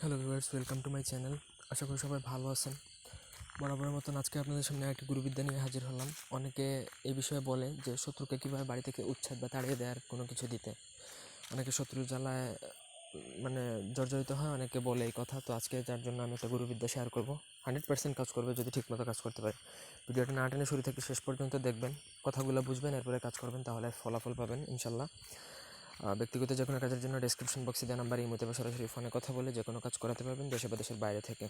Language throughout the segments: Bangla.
Hello viewers, welcome to my channel. আশা করি সবাই ভালো আছেন। বরাবরের মতন আজকে আপনাদের সামনে একটি গুরুবিদ্যা নিয়ে হাজির হলাম। অনেকে এই বিষয়ে বলে যে শত্রুকে কীভাবে বাড়ি থেকে উচ্ছেদ বা তাড়িয়ে দেওয়ার কোনো কিছু দিতে। অনেকে শত্রুর জ্বালায় মানে জর্জরিত হয়, অনেকে বলে এই কথা। তো আজকে যার জন্য আমি একটা গুরুবিদ্যা শেয়ার করব। হান্ড্রেড পার্সেন্ট কাজ করবে যদি ঠিকমতো কাজ করতে পারে। ভিডিওটা না টেনে শুরু থেকে শেষ পর্যন্ত দেখবেন, কথাগুলো বুঝবেন, এরপরে কাজ করবেন, তাহলে ফলাফল পাবেন ইনশাল্লাহ ব্যক্তিগত যে কোনো কাজের জন্য ডেসক্রিপশন বক্সে দেওয়া নাম্বার ইমোতে বা সরাসরি ফোনে কথা বলে যে কোনো কাজ করাতে পারবেন দেশে বা দেশের বাইরে থেকে।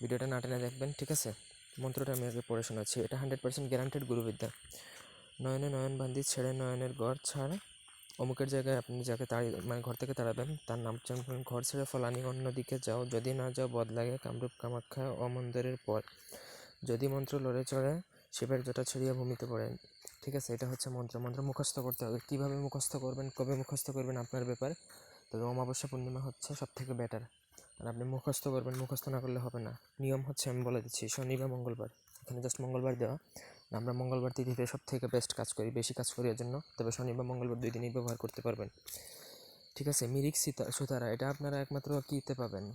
ভিডিওটা না টেনে দেখবেন, ঠিক আছে? মন্ত্রটা আমি আগে পড়ে শোনাচ্ছি। এটা হান্ড্রেড পার্সেন্ট গ্যারান্টেড গুরুবিদ্যা। নয়নে নয়ন বান্ধি ছেড়ে নয়নের গড় ছাড়। অমুকের জায়গায় আপনি যাকে তাড়ি মানে ঘর থেকে তাড়াবেন তার নাম চান ঘর ছেড়ে ফলানি অন্যদিকে যাও। যদি না যাও বদলাগে কামরূপ, কামাখ্যা, অমন্দরের পর। যদি মন্ত্র লড়ে চড়ে, শিবের জটা ছড়িয়ে ভূমিতে পড়ে। ঠিক আছে, এটা হচ্ছে মন্ত্র। মন্ত্র মুখস্থ করতে হবে। কীভাবে মুখস্থ করবেন, কবে মুখস্থ করবেন আপনার ব্যাপার? তবে অমাবস্যা পূর্ণিমা হচ্ছে সব থেকে বেটার আর আপনি মুখস্থ করবেন, মুখস্থ না করলে হবে না। নিয়ম হচ্ছে আমি বলে দিচ্ছি, শনি বা মঙ্গলবার। এখানে জাস্ট মঙ্গলবার দেওয়া। আমরা মঙ্গলবার তিথিতে সব থেকে বেস্ট কাজ করি, বেশি কাজ করি এর জন্য। তবে শনি বা মঙ্গলবার দুই দিনই ব্যবহার করতে পারবেন। ঠিক আছে, মিরিক সীতা, সুতারা, এটা আপনারা একমাত্র কীতে পাবেন।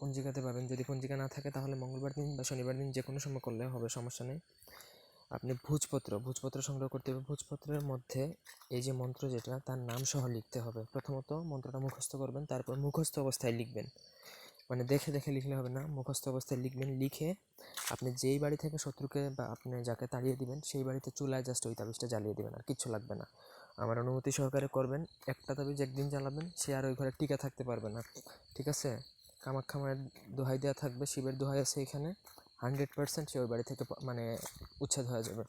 পঞ্জিকাতে পাবেন। যদি পঞ্জিকা না থাকে তাহলে মঙ্গলবার দিন বা শনিবার দিন যে কোনো সময় করলে হবে, সমস্যা নেই। আপনি ভোজপত্র ভোজপত্র সংগ্রহ করতে হবে। ভোজপত্রের মধ্যে এই যে মন্ত্র যেটা, তার নাম সহ লিখতে হবে। প্রথমত মন্ত্রটা মুখস্থ করবেন, তারপর মুখস্থ অবস্থায় লিখবেন। মানে দেখে দেখে লিখলে হবে না, মুখস্থ অবস্থায় লিখবেন, লিখে আপনি যেই বাড়ি থেকে শত্রুকে বা আপনি যাকে তাড়িয়ে দিবেন, সেই বাড়িতে চুলায় জাস্ট ওই তাবিজটা জ্বালিয়ে দেবেন, আর কিচ্ছু লাগবে না। আমার অনুমতি সহকারে করবেন, একটা তাবিজ একদিন জ্বালাবেন, সে আর ওই ঘরে টিকা থাকতে পারবে না। ঠিক আছে? কামাখ্যা দোহাই দেওয়া থাকবে, শিবের দোহাই আছে এখানে। হান্ড্রেড পার্সেন্ট সে ওই বাড়ি থেকে মানে উচ্ছেদ হয়ে যাবে।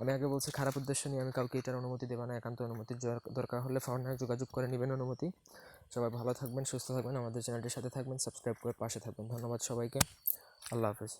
আমি আগে বলছি, খারাপ উদ্দেশ্য নিয়ে আমি কাউকে এটার অনুমতি দেবো না, একান্ত অনুমতি দরকার হলে ফাউন্ডারে যোগাযোগ করে নেবেন অনুমতি। সবাই ভালো থাকবেন, সুস্থ থাকবেন, আমাদের চ্যানেলটির সাথে থাকবেন, সাবস্ক্রাইব করে পাশে থাকবেন। ধন্যবাদ সবাইকে। আল্লাহ হাফেজ।